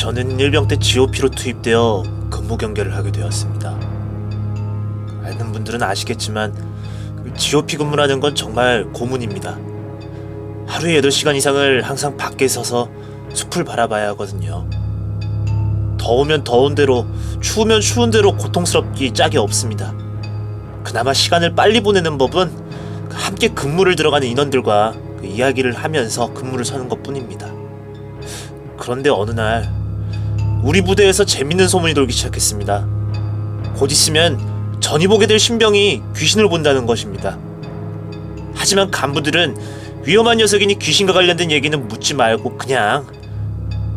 저는 일병 때 GOP로 투입되어 근무 경계를 하게 되었습니다. 아는 분들은 아시겠지만 그 GOP 근무라는 건 정말 고문입니다. 하루에 8시간 이상을 항상 밖에 서서 숲을 바라봐야 하거든요. 더우면 더운 대로 추우면 추운 대로 고통스럽기 짝이 없습니다. 그나마 시간을 빨리 보내는 법은 함께 근무를 들어가는 인원들과 그 이야기를 하면서 근무를 서는 것 뿐입니다. 그런데 어느 날 우리 부대에서 재밌는 소문이 돌기 시작했습니다. 곧 있으면 전이 보게 될 신병이 귀신을 본다는 것입니다. 하지만 간부들은 위험한 녀석이니 귀신과 관련된 얘기는 묻지 말고 그냥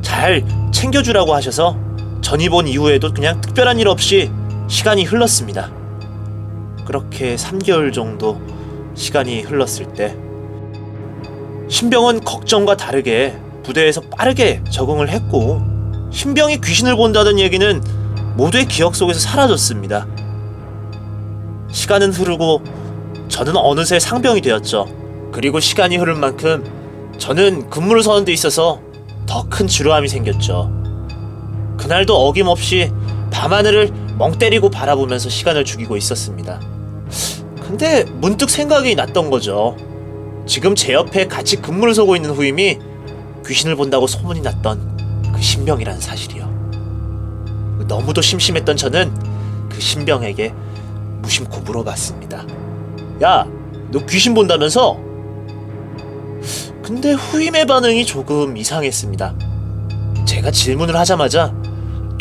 잘 챙겨주라고 하셔서 본 이후에도 그냥 특별한 일 없이 시간이 흘렀습니다. 그렇게 3개월 정도 시간이 흘렀을 때 신병은 걱정과 다르게 부대에서 빠르게 적응을 했고 신병이 귀신을 본다는 얘기는 모두의 기억 속에서 사라졌습니다. 시간은 흐르고 저는 어느새 상병이 되었죠. 그리고 시간이 흐른 만큼 저는 근무를 서는 데 있어서 더 큰 지루함이 생겼죠. 그날도 어김없이 밤하늘을 멍 때리고 바라보면서 시간을 죽이고 있었습니다. 근데 문득 생각이 났던 거죠. 지금 제 옆에 같이 근무를 서고 있는 후임이 귀신을 본다고 소문이 났던 그 신병이라는 사실이요. 너무도 심심했던 저는 그 신병에게 무심코 물어봤습니다. 야, 너 귀신 본다면서? 근데 후임의 반응이 조금 이상했습니다. 제가 질문을 하자마자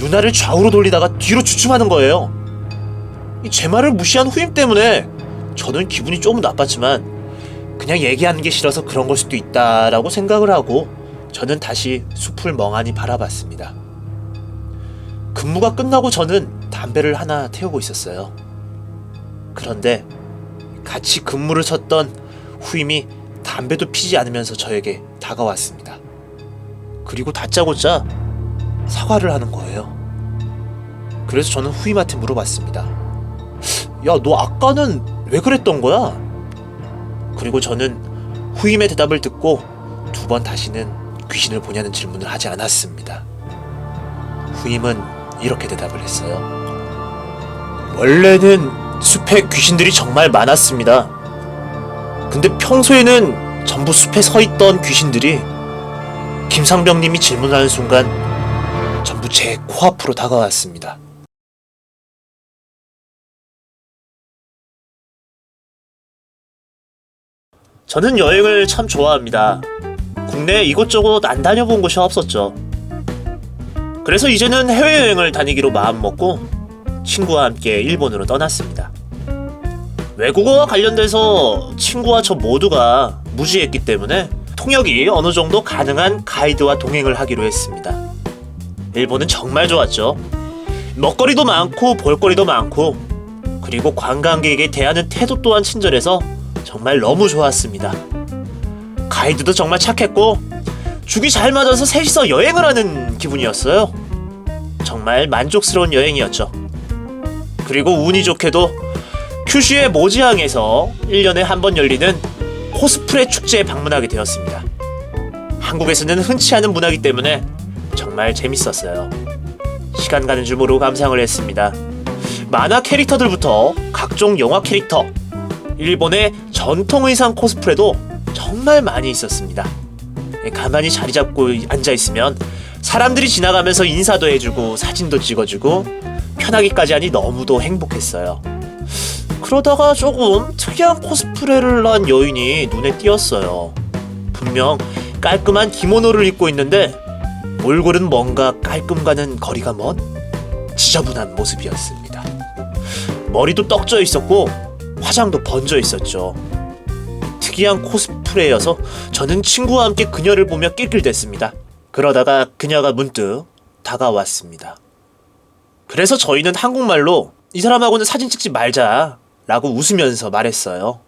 눈알을 좌우로 돌리다가 뒤로 주춤하는 거예요. 이제 말을 무시한 후임 때문에 저는 기분이 조금 나빴지만 그냥 얘기하는 게 싫어서 그런 걸 수도 있다라고 생각을 하고 저는 다시 숲을 멍하니 바라봤습니다. 근무가 끝나고 저는 담배를 하나 태우고 있었어요. 그런데 같이 근무를 섰던 후임이 담배도 피지 않으면서 저에게 다가왔습니다. 그리고 다짜고짜 사과를 하는 거예요. 그래서 저는 후임한테 물어봤습니다. 야, 너 아까는 왜 그랬던 거야? 그리고 저는 후임의 대답을 듣고 두 번 다시는 귀신을 보냐는 질문을 하지 않았습니다. 후임은 이렇게 대답을 했어요. 원래는 숲에 귀신들이 정말 많았습니다. 근데 평소에는 전부 숲에 서 있던 귀신들이 김상병님이 질문하는 순간 전부 제 코앞으로 다가왔습니다. 저는 여행을 참 좋아합니다. 국내 이곳저곳 안 다녀본 곳이 없었죠. 그래서 이제는 해외여행을 다니기로 마음먹고 친구와 함께 일본으로 떠났습니다. 외국어와 관련돼서 친구와 저 모두가 무지했기 때문에 통역이 어느 정도 가능한 가이드와 동행을 하기로 했습니다. 일본은 정말 좋았죠. 먹거리도 많고 볼거리도 많고 그리고 관광객에게 대하는 태도 또한 친절해서 정말 너무 좋았습니다. 가이드도 정말 착했고 죽이 잘 맞아서 셋이서 여행을 하는 기분이었어요. 정말 만족스러운 여행이었죠. 그리고 운이 좋게도 큐슈의 모지항에서 1년에 한 번 열리는 코스프레 축제에 방문하게 되었습니다. 한국에서는 흔치 않은 문화이기 때문에 정말 재밌었어요. 시간 가는 줄 모르고 감상을 했습니다. 만화 캐릭터들부터 각종 영화 캐릭터, 일본의 전통 의상 코스프레도 정말 많이 있었습니다. 예, 가만히 자리 잡고 앉아 있으면 사람들이 지나가면서 인사도 해주고 사진도 찍어주고 편하기까지 하니 너무도 행복했어요. 그러다가 조금 특이한 코스프레를 한 여인이 눈에 띄었어요. 분명 깔끔한 기모노를 입고 있는데 몰골은 뭔가 깔끔과는 거리가 먼 지저분한 모습이었습니다. 머리도 떡져 있었고 화장도 번져 있었죠. 특이한 코스프레여서 저는 친구와 함께 그녀를 보며 낄낄댔습니다. 그러다가 그녀가 문득 다가왔습니다. 그래서 저희는 한국말로 이 사람하고는 사진 찍지 말자 라고 웃으면서 말했어요.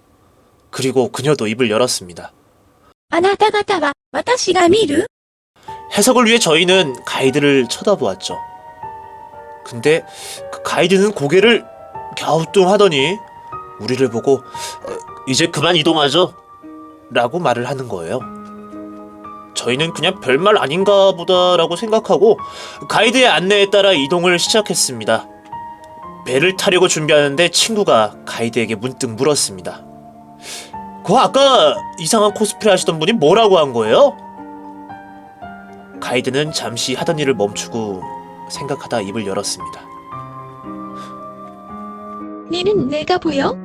그리고 그녀도 입을 열었습니다. あなた方は私が見る 해석을 위해 저희는 가이드를 쳐다보았죠. 근데 그 가이드는 고개를 갸우뚱하더니 우리를 보고 어, 이제 그만 이동하죠. 라고 말을 하는 거예요. 저희는 그냥 별말 아닌가 보다라고 생각하고 가이드의 안내에 따라 이동을 시작했습니다. 배를 타려고 준비하는데 친구가 가이드에게 문득 물었습니다. 그 아까 이상한 코스프레 하시던 분이 뭐라고 한 거예요? 가이드는 잠시 하던 일을 멈추고 생각하다 입을 열었습니다. 니는 내가 보여?